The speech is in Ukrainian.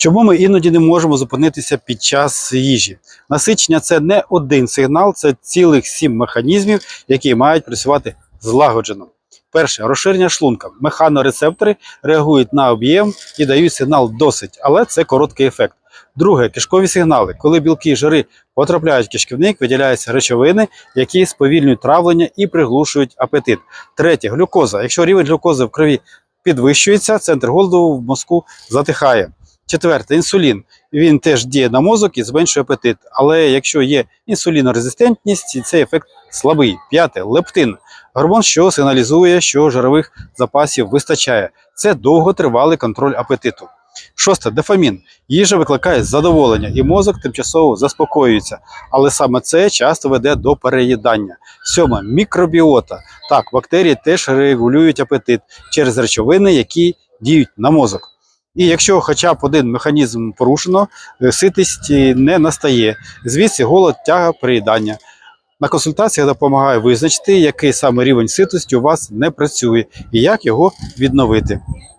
Чому ми іноді не можемо зупинитися під час їжі? Насичення це не один сигнал, це цілих сім механізмів, які мають працювати злагоджено. Перше розширення шлунка. Механорецептори реагують на об'єм і дають сигнал досить, але це короткий ефект. Друге кишкові сигнали. Коли білки і жири потрапляють в кишківник, виділяються речовини, які сповільнюють травлення і приглушують апетит. Третє глюкоза. Якщо рівень глюкози в крові підвищується, центр голоду в мозку затихає. Четверте інсулін. Він теж діє на мозок і зменшує апетит. Але якщо є інсулінорезистентність, цей ефект слабий. П'яте лептин. Гормон, що сигналізує, що жирових запасів вистачає. Це довготривалий контроль апетиту. Шосте дофамін. Їжа викликає задоволення, і мозок тимчасово заспокоюється. Але саме це часто веде до переїдання. Сьоме мікробіота. Так, бактерії теж регулюють апетит через речовини, які діють на мозок. І якщо хоча б один механізм порушено, е, ситість не настає. Звідси голод, тяга, приїдання. На консультаціях допомагає визначити, який саме рівень ситості у вас не працює і як його відновити.